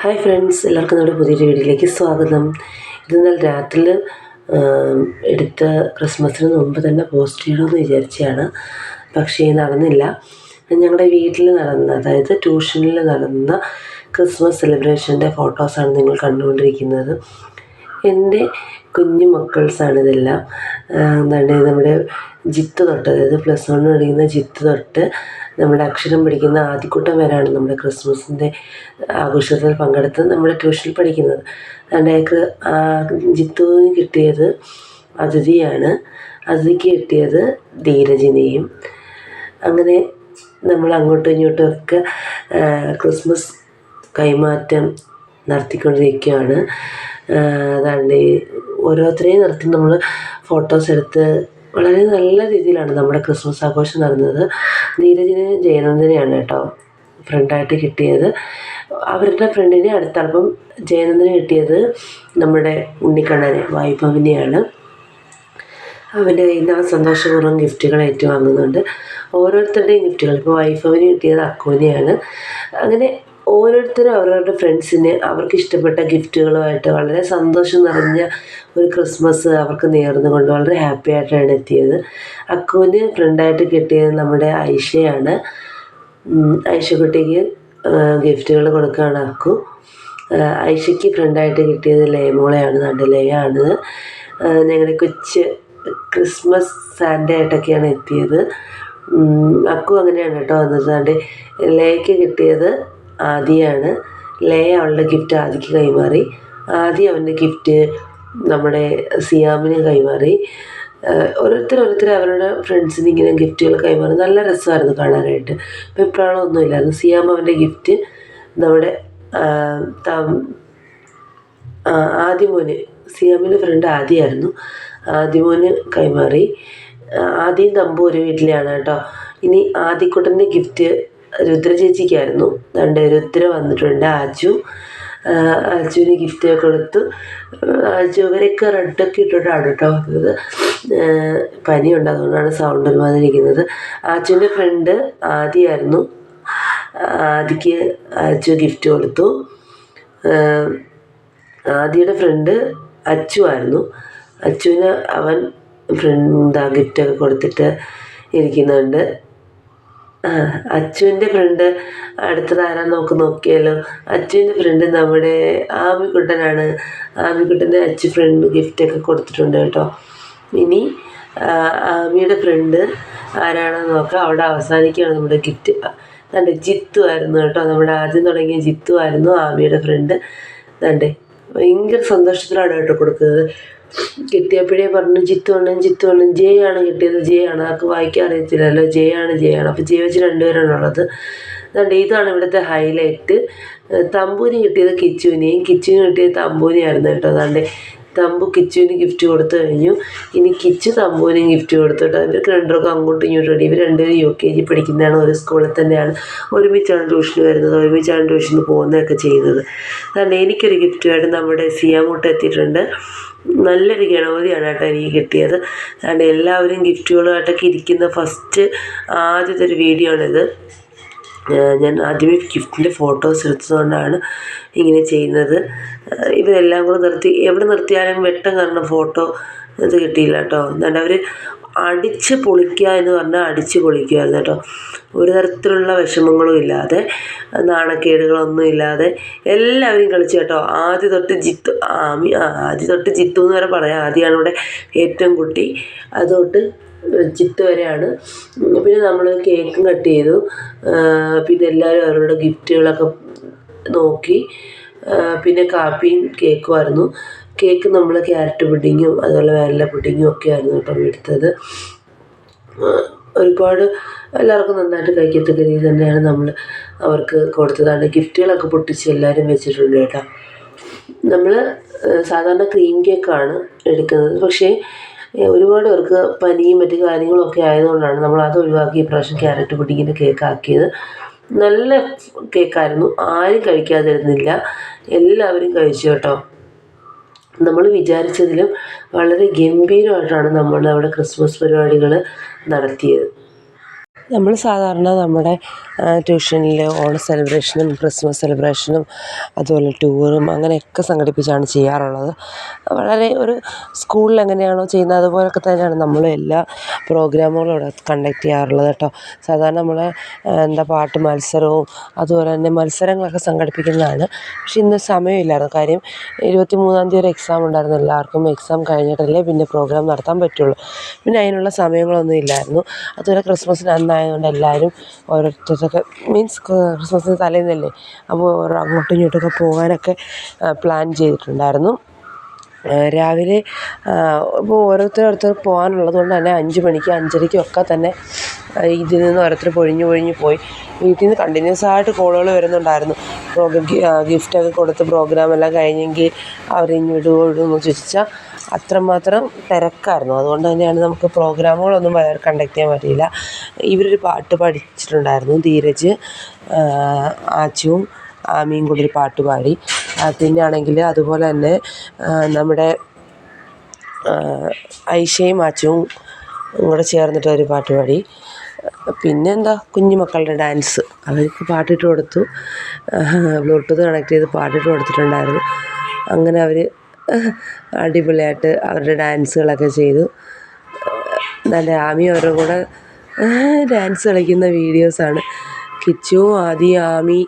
Hi friends എല്ലാവർക്കും നമ്മുടെ പുതിയൊരു വീഡിയോയിലേക്ക് സ്വാഗതം. ഇത് ഇന്നലെ രാത്രിയിൽ എടുത്ത ക്രിസ്മസിന് മുമ്പ് തന്നെ പോസ്റ്റ് ചെയ്യണമെന്ന് വിചാരിച്ചതാണ്. പക്ഷേ നടന്നില്ല. ഞങ്ങളുടെ വീട്ടിൽ നടന്ന അതായത് ട്യൂഷനിൽ നടന്ന ക്രിസ്മസ് സെലിബ്രേഷന്റെ ഫോട്ടോസാണ് നിങ്ങൾ കണ്ടുകൊണ്ടിരിക്കുന്നത്. എന്റെ കുഞ്ഞു മക്കൾസാണ് ഇതെല്ലാം. എന്താണ് നമ്മുടെ ജിത്ത് തൊട്ട് അതായത് പ്ലസ് വൺ പഠിക്കുന്ന ജിത്ത് തൊട്ട് നമ്മുടെ അക്ഷരം പഠിക്കുന്ന ആദ്യക്കൂട്ടം വരെയാണ് നമ്മുടെ ക്രിസ്മസിന്റെ ആഘോഷത്തിൽ പങ്കെടുത്ത് നമ്മുടെ ട്യൂഷനിൽ പഠിക്കുന്നത്. അതിന്റെയൊക്കെ ജിത്തുവിന് കിട്ടിയത് അതിഥിയാണ് അതിഥിക്ക് കിട്ടിയത് ധീരജിനെയും. അങ്ങനെ നമ്മൾ അങ്ങോട്ടും ഇങ്ങോട്ടും ഒക്കെ ക്രിസ്മസ് കൈമാറ്റം നടത്തിക്കൊണ്ടിരിക്കുകയാണ്. അതാണ്ട് ഓരോരുത്തരെയും നിർത്തി നമ്മൾ ഫോട്ടോസ് എടുത്ത് വളരെ നല്ല രീതിയിലാണ് നമ്മുടെ ക്രിസ്മസ് ആഘോഷം നടന്നത്. നീരജിന് ജയനന്ദനെയാണ് കേട്ടോ ഫ്രണ്ടായിട്ട് കിട്ടിയത്. അവരുടെ ഫ്രണ്ടിനെ അടുത്തപ്പം ജയനന്ദന് കിട്ടിയത് നമ്മുടെ ഉണ്ണിക്കണ്ണനെ വായ്പവിനെയാണ് അവന്റെ കയ്യിൽ നിന്ന് ആ സന്തോഷപൂർവം ഗിഫ്റ്റുകൾ ഏറ്റുവാങ്ങുന്നുണ്ട്. ഓരോരുത്തരുടെയും ഗിഫ്റ്റുകൾ ഇപ്പോൾ വൈഫവിന് കിട്ടിയത് അക്കുവിനെയാണ് അങ്ങനെ ഓരോരുത്തരും അവരവരുടെ ഫ്രണ്ട്സിന് അവർക്ക് ഇഷ്ടപ്പെട്ട ഗിഫ്റ്റുകളുമായിട്ട് വളരെ സന്തോഷം നിറഞ്ഞ ഒരു ക്രിസ്മസ് അവർക്ക് നേർന്നുകൊണ്ട് വളരെ ഹാപ്പി ആയിട്ടാണ് എത്തിയത്. അക്കുവിന് ഫ്രണ്ടായിട്ട് കിട്ടിയത് നമ്മുടെ ഐഷയാണ്. ഐഷക്കുട്ടിക്ക് ഗിഫ്റ്റുകൾ കൊടുക്കുകയാണ് അക്കു. ഐഷയ്ക്ക് ഫ്രണ്ടായിട്ട് കിട്ടിയത് ലേമോളയാണ് കണ്ട് ലേയാണ്. ഞങ്ങളുടെ കൊച്ച് ക്രിസ്മസ് സാൻഡേ ആയിട്ടൊക്കെയാണ് എത്തിയത്. അക്കു അങ്ങനെയാണ് കേട്ടോ വന്നത്. കണ്ട് ലേക്ക് കിട്ടിയത് ആദിയാണ്. ലയ അവളുടെ ഗിഫ്റ്റ് ആദിക്ക് കൈമാറി. ആദി അവന്റെ ഗിഫ്റ്റ് നമ്മുടെ സിയാമിന് കൈമാറി. ഓരോരുത്തർ ഓരോരുത്തർ അവരുടെ ഫ്രണ്ട്സിന് ഇങ്ങനെ ഗിഫ്റ്റുകൾ കൈമാറി. നല്ല രസമായിരുന്നു കാണാനായിട്ട്. വെപ്രാളമൊന്നും ഒന്നുമില്ലായിരുന്നു സിയാം അവന്റെ ഗിഫ്റ്റ് നമ്മുടെ ആദിമോന് സിയാമിന്റെ ഫ്രണ്ട് ആദിയായിരുന്നു. ആദിമോന് കൈമാറി. ആദ്യം തമ്പു ഒരു വീട്ടിലെയാണ് കേട്ടോ. ഇനി ആദിക്കുട്ടന്റെ ഗിഫ്റ്റ് രുദ്ര ചേച്ചിക്കായിരുന്നു അതുകൊണ്ട് രുദ്ര വന്നിട്ടുണ്ട് ആജു ആജുവിന് ഗിഫ്റ്റ് കൊടുത്തു. ആജു അവരൊക്കെ റെഡൊക്കെ ഇട്ടിട്ടാണ് കേട്ടോ വന്നത്. പനിയുണ്ട് അതുകൊണ്ടാണ് സൗണ്ട് ഒരുമാതിരി ഇരിക്കുന്നത് ആജുവിന്റെ ഫ്രണ്ട് ആദിയായിരുന്നു. ആദിക്ക് അച്ചു ഗിഫ്റ്റ് കൊടുത്തു. ആദിയുടെ ഫ്രണ്ട് അച്ചു ആയിരുന്നു. അച്ചുവിന് അവൻ ഫ്രണ്ട് ഗിഫ്റ്റൊക്കെ കൊടുത്തിട്ട് ഇരിക്കുന്നുണ്ട്. അച്ചുവിന്റെ ഫ്രണ്ട് അടുത്തത് ആരാന്ന് നമുക്ക് നോക്കിയാലോ? അച്ചുവിന്റെ ഫ്രണ്ട് നമ്മുടെ ആമിക്കുട്ടനാണ്. ആമിക്കുട്ടന്റെ അച്ചു ഫ്രണ്ട് ഗിഫ്റ്റൊക്കെ കൊടുത്തിട്ടുണ്ട് കേട്ടോ. ഇനി ആമിയുടെ ഫ്രണ്ട് ആരാണെന്ന് നോക്കാം. അവിടെ അവസാനിക്കുകയാണ് നമ്മുടെ ഗിഫ്റ്റ് തന്റെ ജിത്തു ആയിരുന്നു കേട്ടോ. നമ്മുടെ ആദ്യം തുടങ്ങിയ ജിത്തു ആയിരുന്നു ആമിയുടെ ഫ്രണ്ട് തന്റെ ഭയങ്കര സന്തോഷത്തിലാണ് കേട്ടോ കൊടുക്കുന്നത്. കിട്ടിയപ്പോഴേ പറഞ്ഞു ജിത്തു അണ്ണൻ ജിത്തു അണ്ണൻ ജെ ആണ് കിട്ടിയത് ജെ ആണ് ആൾക്ക് വായിക്കാൻ അറിയത്തില്ലല്ലോ ജെ ആണ് ജെ ആണ് അപ്പോൾ ജെ വെച്ച് രണ്ടുപേരാണ് ഉള്ളത്. അതുകൊണ്ട് ഇതാണ് ഇവിടുത്തെ ഹൈലൈറ്റ് തമ്പൂരി കിട്ടിയത് കിച്ചുവിനെയും കിച്ചുവിന് കിട്ടിയത് തമ്പൂരിയായിരുന്നു കേട്ടോ. അതാണ്ട് തമ്പു കിച്ചുവിന് ഗിഫ്റ്റ് കൊടുത്തു കഴിഞ്ഞു. ഇനി കിച്ചു തമ്പുവിന് ഗിഫ്റ്റ് കൊടുത്തു കേട്ടോ. ഇവർക്ക് രണ്ടുപേർക്കും അങ്ങോട്ടും ഇങ്ങോട്ടും ഇവർ രണ്ടുപേരും യു കെ ജി പഠിക്കുന്നതാണ്. ഒരു സ്കൂളിൽ തന്നെയാണ് ഒരുമിച്ചാണ് ട്യൂഷന് വരുന്നത്. ഒരുമിച്ചാണ് ട്യൂഷന് പോകുന്നതൊക്കെ ചെയ്യുന്നത്. അതുകൊണ്ട് എനിക്കൊരു ഗിഫ്റ്റുമായിട്ട് നമ്മുടെ സിയാമൂട്ട് എത്തിയിട്ടുണ്ട്. നല്ലൊരു ഗണപതിയാണ് കേട്ടോ എനിക്ക് കിട്ടിയത്. അതുകൊണ്ട് എല്ലാവരും ഗിഫ്റ്റുകളുമായിട്ടൊക്കെ ഇരിക്കുന്ന ഫസ്റ്റ് ആദ്യത്തെ ഒരു വീഡിയോ ആണിത്. ഞാൻ ആദ്യമേ ഗിഫ്റ്റിന്റെ ഫോട്ടോസ് എടുത്തതുകൊണ്ടാണ് ഇങ്ങനെ ചെയ്യുന്നത്. ഇവരെല്ലാം കൂടെ നിർത്തി എവിടെ നിർത്തിയാലും വെട്ടം കാരണം ഫോട്ടോ ഇത് കിട്ടിയില്ല കേട്ടോ. എന്നിട്ട് അവർ അടിച്ച് പൊളിക്കുക എന്ന് പറഞ്ഞാൽ അടിച്ച് പൊളിക്കുമായിരുന്നു കേട്ടോ. ഒരു തരത്തിലുള്ള വിഷമങ്ങളും ഇല്ലാതെ നാണക്കേടുകളൊന്നും ഇല്ലാതെ എല്ലാവരും കളിച്ചു കേട്ടോ. ആദ്യ തൊട്ട് ജിത്തു ആമി ആദ്യ തൊട്ട് ജിത്തു എന്ന് വരെ പറയാം. ആദ്യമാണ് ഇവിടെ ഏറ്റവും കുട്ടി. അത് തൊട്ട് ചിത്ത് വരെയാണ്. പിന്നെ നമ്മൾ കേക്കും കട്ട് ചെയ്തു. പിന്നെ എല്ലാവരും അവരുടെ ഗിഫ്റ്റുകളൊക്കെ നോക്കി. പിന്നെ കാപ്പിയും കേക്കുമായിരുന്നു കേക്ക് നമ്മൾ ക്യാരറ്റ് പുഡിങ്ങും അതുപോലെ വാനില പുഡിങ്ങും ഒക്കെ ആയിരുന്നു കേട്ടോ എടുത്തത് ഒരുപാട് എല്ലാവർക്കും നന്നായിട്ട് കഴിക്കത്തക്ക രീതി തന്നെയാണ് നമ്മൾ അവർക്ക് കൊടുത്തതാണ്. ഗിഫ്റ്റുകളൊക്കെ പൊട്ടിച്ച് എല്ലാവരും വെച്ചിട്ടുണ്ട് കേട്ടോ. നമ്മൾ സാധാരണ ക്രീം കേക്കാണ് എടുക്കുന്നത്. പക്ഷേ ഒരുപാട് പേർക്ക് പനിയും മറ്റു കാര്യങ്ങളൊക്കെ ആയതുകൊണ്ടാണ് നമ്മൾ അത് ഒഴിവാക്കി ഇപ്രാവശ്യം ക്യാരറ്റ് പുഡിങ്ങിന്റെ കേക്ക് ആക്കിയത്. നല്ല കേക്കായിരുന്നു. ആരും കഴിക്കാതിരുന്നില്ല. എല്ലാവരും കഴിച്ചു കേട്ടോ. നമ്മൾ വിചാരിച്ചതിലും വളരെ ഗംഭീരമായിട്ടാണ് നമ്മൾ അവിടെ ക്രിസ്മസ് പരിപാടികൾ നടത്തിയത്. നമ്മൾ സാധാരണ നമ്മുടെ ട്യൂഷനിൽ ഓണ സെലിബ്രേഷനും ക്രിസ്മസ് സെലിബ്രേഷനും അതുപോലെ ടൂറും അങ്ങനെയൊക്കെ സംഘടിപ്പിച്ചാണ് ചെയ്യാറുള്ളത്. വളരെ ഒരു സ്കൂളിൽ എങ്ങനെയാണോ ചെയ്യുന്നത് അതുപോലൊക്കെ തന്നെയാണ് നമ്മൾ എല്ലാ പ്രോഗ്രാമുകളും ഇവിടെ കണ്ടക്ട് ചെയ്യാറുള്ളത് കേട്ടോ. സാധാരണ നമ്മൾ എന്താ പാട്ട് മത്സരവും അതുപോലെ തന്നെ മത്സരങ്ങളൊക്കെ സംഘടിപ്പിക്കുന്നതാണ്. പക്ഷേ ഇന്ന് സമയമില്ലായിരുന്നു. കാര്യം ഇരുപത്തി മൂന്നാം തീയതി ഒരു എക്സാം ഉണ്ടായിരുന്നു. എല്ലാവർക്കും എക്സാം കഴിഞ്ഞിട്ടല്ലേ പിന്നെ പ്രോഗ്രാം നടത്താൻ പറ്റുള്ളൂ. പിന്നെ അതിനുള്ള സമയങ്ങളൊന്നും ഇല്ലായിരുന്നു. അതുപോലെ ക്രിസ്മസിന് അന്നായതുകൊണ്ട് എല്ലാവരും ഓരോരുത്തരൊക്കെ മീൻസ് ക്രിസ്മസിന് തലേന്നല്ലേ. അപ്പോൾ ഓരോ അങ്ങോട്ടും ഇങ്ങോട്ടൊക്കെ പോകാനൊക്കെ പ്ലാൻ ചെയ്തിട്ടുണ്ടായിരുന്നു. രാവിലെ ഇപ്പോൾ ഓരോരുത്തർ ഓരോരുത്തർ പോകാനുള്ളത് കൊണ്ട് തന്നെ അഞ്ച് മണിക്ക് അഞ്ചരയ്ക്കും ഒക്കെ തന്നെ ഇതിൽ നിന്ന് ഓരോരുത്തർ പൊഴിഞ്ഞ് പൊഴിഞ്ഞ് പോയി. വീട്ടിൽ നിന്ന് കണ്ടിന്യൂസ് ആയിട്ട് കോളുകൾ വരുന്നുണ്ടായിരുന്നു. പ്രോഗ്രാം ഗിഫ്റ്റൊക്കെ കൊടുത്ത് പ്രോഗ്രാം എല്ലാം കഴിഞ്ഞെങ്കിൽ അവർ വിടുവോ വിടുമോ വിടുമോ ചോദിച്ചാൽ അത്രമാത്രം തിരക്കായിരുന്നു. അതുകൊണ്ട് തന്നെയാണ് നമുക്ക് പ്രോഗ്രാമുകളൊന്നും കണ്ടക്ട് ചെയ്യാൻ പറ്റിയില്ല. ഇവരൊരു പാട്ട് പഠിച്ചിട്ടുണ്ടായിരുന്നു. ധീരജ് ആച്ചുവും ആമിയും കൂടി പാട്ട് പാടി. പിന്നെ ആണെങ്കിൽ അതുപോലെ തന്നെ നമ്മുടെ ഐഷയും ആച്ചുവും കൂടെ ചേർന്നിട്ട് ഒരു പാട്ട് പാടി. പിന്നെന്താ? കുഞ്ഞുമക്കളുടെ കുഞ്ഞു മക്കളുടെ ഡാൻസ്. അവർക്ക് പാട്ടിട്ട് കൊടുത്തു. ബ്ലൂടൂത്ത് കണക്ട് ചെയ്ത് പാട്ടിട്ട് കൊടുത്തിട്ടുണ്ടായിരുന്നു. അങ്ങനെ അവർ അടിപൊളിയായിട്ട് അവരുടെ ഡാൻസുകളൊക്കെ ചെയ്തു. നല്ല ആമി അവരുടെ കൂടെ ഡാൻസ് കളിക്കുന്ന വീഡിയോസാണ് കിച്ചു ആദി ആമി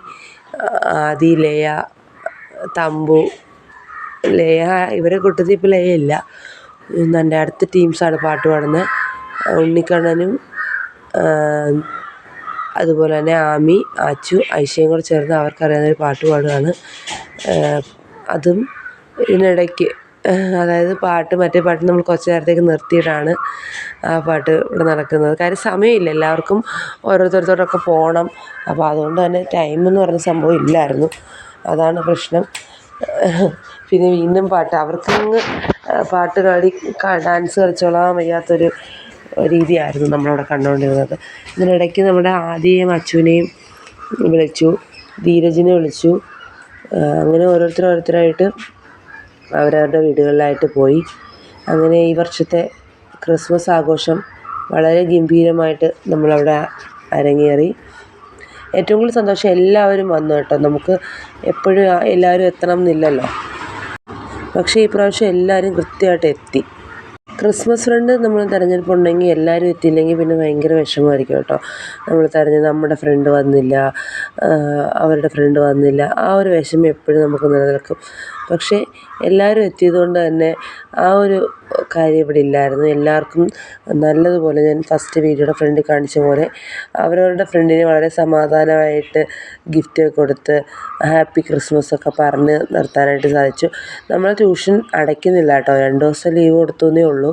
ആദി ലയ തമ്പു ലയ ഇവരെ കൂട്ടത്തിൽ ഇപ്പോൾ ലയ ഇല്ല. എന്റെ അടുത്ത ടീംസാണ് പാട്ട് പാടുന്നത്. ഉണ്ണിക്കണ്ണനും അതുപോലെ തന്നെ ആമി ആച്ചു ഐഷയും കൂടെ ചേർന്ന് അവർക്കറിയാവുന്ന ഒരു പാട്ട് പാടുകയാണ്. അതും ഇതിനിടയ്ക്ക് അതായത് പാട്ട് മറ്റേ പാട്ട് നമ്മൾ കുറച്ച് നേരത്തേക്ക് നിർത്തിയിട്ടാണ് ആ പാട്ട് ഇവിടെ നടക്കുന്നത്. കാര്യം സമയമില്ല എല്ലാവർക്കും ഓരോരുത്തരോടൊക്കെ പോകണം. അപ്പോൾ അതുകൊണ്ട് തന്നെ ടൈം എന്ന് പറഞ്ഞ സംഭവം ഇല്ലായിരുന്നു. അതാണ് പ്രശ്നം. പിന്നെ വീണ്ടും പാട്ട്. അവർക്കങ്ങ് പാട്ട് കളി ഡാൻസ് കളിച്ചോളാൻ വയ്യാത്തൊരു രീതിയായിരുന്നു നമ്മളവിടെ കണ്ടുകൊണ്ടിരുന്നത്. ഇതിനിടയ്ക്ക് നമ്മുടെ ആദിയെയും അച്ചുവിനെയും വിളിച്ചു ധീരജിനെ വിളിച്ചു. അങ്ങനെ ഓരോരുത്തർ ഓരോരുത്തരായിട്ട് അവരവരുടെ വീടുകളിലായിട്ട് പോയി. അങ്ങനെ ഈ വർഷത്തെ ക്രിസ്മസ് ആഘോഷം വളരെ ഗംഭീരമായിട്ട് നമ്മളവിടെ അരങ്ങേറി. ഏറ്റവും കൂടുതൽ സന്തോഷം എല്ലാവരും വന്നു കേട്ടോ. നമുക്ക് എപ്പോഴും എല്ലാവരും എത്തണം എന്നില്ലല്ലോ പക്ഷേ ഈ പ്രാവശ്യം എല്ലാവരും കൃത്യമായിട്ട് എത്തി. ക്രിസ്മസ് ഫ്രണ്ട് നമ്മൾ തിരഞ്ഞെടുപ്പുണ്ടെങ്കിൽ എല്ലാവരും എത്തിയില്ലെങ്കിൽ പിന്നെ ഭയങ്കര വിഷമമായിരിക്കും കേട്ടോ. നമ്മൾ തിരഞ്ഞ് നമ്മുടെ ഫ്രണ്ട് വന്നില്ല അവരുടെ ഫ്രണ്ട് വന്നില്ല. ആ ഒരു വിഷമം എപ്പോഴും നമുക്ക് നിലനിൽക്കും. പക്ഷേ എല്ലാവരും എത്തിയത് കൊണ്ട് തന്നെ ആ ഒരു കാര്യം ഇവിടെ ഇല്ലായിരുന്നു. എല്ലാവർക്കും നല്ലതുപോലെ ഞാൻ ഫസ്റ്റ് വീഡിയോയുടെ ഫ്രണ്ടിൽ കാണിച്ച പോലെ അവരവരുടെ ഫ്രണ്ടിന് വളരെ സമാധാനമായിട്ട് ഗിഫ്റ്റ് കൊടുത്ത് ഹാപ്പി ക്രിസ്മസ് ഒക്കെ പറഞ്ഞ് നിർത്താനായിട്ട് സാധിച്ചു. നമ്മൾ ട്യൂഷൻ അടയ്ക്കുന്നില്ല കേട്ടോ. രണ്ട് ദിവസം ലീവ് കൊടുത്തു എന്നേ ഉള്ളൂ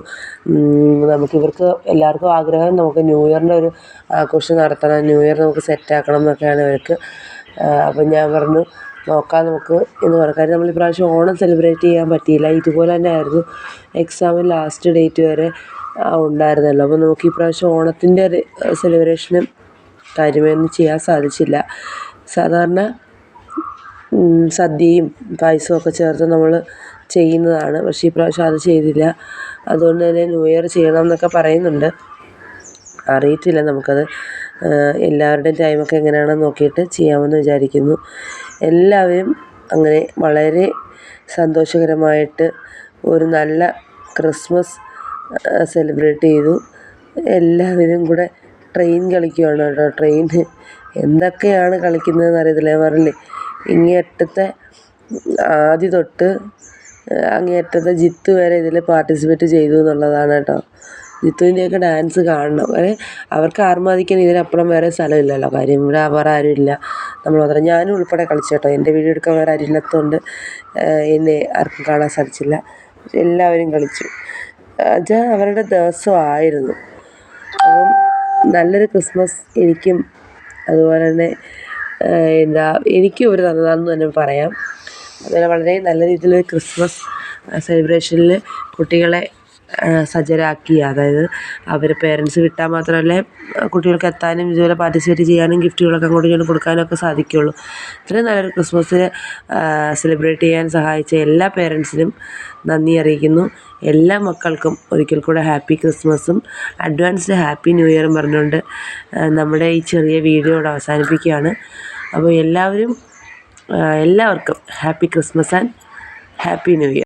നമുക്ക് ഇവർക്ക് എല്ലാവർക്കും ആഗ്രഹം നമുക്ക് ന്യൂ ഇയറിന്റെ ഒരു ആഘോഷം നടത്തണം. ന്യൂ ഇയർ നമുക്ക് സെറ്റാക്കണം എന്നൊക്കെയാണ് ഇവർക്ക്. അപ്പം ഞാൻ പറഞ്ഞു നോക്കാം നമുക്ക് എന്ന് പറഞ്ഞു കാര്യം നമ്മൾ ഇപ്രാവശ്യം ഓണം സെലിബ്രേറ്റ് ചെയ്യാൻ പറ്റിയില്ല. ഇതുപോലെ തന്നെ ആയിരുന്നു എക്സാമിന് ലാസ്റ്റ് ഡേറ്റ് വരെ ഉണ്ടായിരുന്നല്ലോ. അപ്പോൾ നമുക്ക് ഇപ്രാവശ്യം ഓണത്തിന്റെ സെലിബ്രേഷനും കാര്യമൊന്നും ചെയ്യാൻ സാധിച്ചില്ല. സാധാരണ സദ്യയും പായസവും ഒക്കെ ചേർത്ത് നമ്മൾ ചെയ്യുന്നതാണ്. പക്ഷേ ഇപ്രാവശ്യം അത് ചെയ്തില്ല. അതുകൊണ്ട് തന്നെ ന്യൂ ഇയർ ചെയ്യണം എന്നൊക്കെ പറയുന്നുണ്ട്. അറിയത്തില്ല നമുക്കത്. എല്ലാവരുടെയും ടൈമൊക്കെ എങ്ങനെയാണെന്ന് നോക്കിയിട്ട് ചെയ്യാമെന്ന് വിചാരിക്കുന്നു. എല്ലാവരും അങ്ങനെ വളരെ സന്തോഷകരമായിട്ട് ഒരു നല്ല ക്രിസ്മസ് സെലിബ്രേറ്റ് ചെയ്തു. എല്ലാവരും കൂടെ ട്രെയിൻ കളിക്കുകയാണ് കേട്ടോ. ട്രെയിൻ എന്തൊക്കെയാണ് കളിക്കുന്നതെന്ന് അറിയത്തില്ല. ഞാൻ പറഞ്ഞില്ലേ ഇങ്ങേ അറ്റത്തെ ആദി തൊട്ട് അങ്ങേ അറ്റത്തെ ജിത്ത് വരെ ഇതിൽ പാർട്ടിസിപ്പേറ്റ് ചെയ്തു എന്നുള്ളതാണ് കേട്ടോ. ജിത്തുവിന്റെയൊക്കെ ഡാൻസ് കാണണം. അവർക്ക് ആർമാദിക്കാൻ ഇതിനപ്പുറം വേറെ സ്ഥലമില്ലല്ലോ. കാര്യം ഇവിടെ വേറെ ആരുമില്ല. നമ്മൾ മാത്രം ഞാനും ഉൾപ്പെടെ കളിച്ചു കേട്ടോ. എന്റെ വീഡിയോ എടുക്കാൻ വേറെ ആരും എന്നെ ആർക്കും കാണാൻ സാധിച്ചില്ല. എല്ലാവരും കളിച്ചു. അത് അവരുടെ ദിവസമായിരുന്നു. അപ്പം നല്ലൊരു ക്രിസ്മസ് എനിക്കും അതുപോലെ തന്നെ എന്താ എനിക്കും ഒരു തന്നതാണെന്ന് തന്നെ പറയാം. അതുപോലെ വളരെ നല്ല രീതിയിലൊരു ക്രിസ്മസ് സെലിബ്രേഷനിൽ കുട്ടികളെ സജ്ജരാക്കി. അതായത് അവർ പേരൻസ് വിട്ടാൽ മാത്രമല്ലേ കുട്ടികൾക്ക് എത്താനും ഇതുപോലെ പാർട്ടിസിപ്പേറ്റ് ചെയ്യാനും ഗിഫ്റ്റുകളൊക്കെ അങ്ങോട്ടും ഇങ്ങോട്ടും കൊടുക്കാനൊക്കെ സാധിക്കുകയുള്ളൂ. ഇത്രയും നല്ലൊരു ക്രിസ്മസ് സെലിബ്രേറ്റ് ചെയ്യാൻ സഹായിച്ച എല്ലാ പേരൻസിനും നന്ദി അറിയിക്കുന്നു. എല്ലാ മക്കൾക്കും ഒരിക്കൽ കൂടെ ഹാപ്പി ക്രിസ്മസും അഡ്വാൻസ്ഡ് ഹാപ്പി ന്യൂ ഇയറും പറഞ്ഞുകൊണ്ട് നമ്മുടെ ഈ ചെറിയ വീഡിയോ ഇവിടെ അവസാനിപ്പിക്കുകയാണ്. അപ്പോൾ എല്ലാവരും എല്ലാവർക്കും happy Christmas and happy new year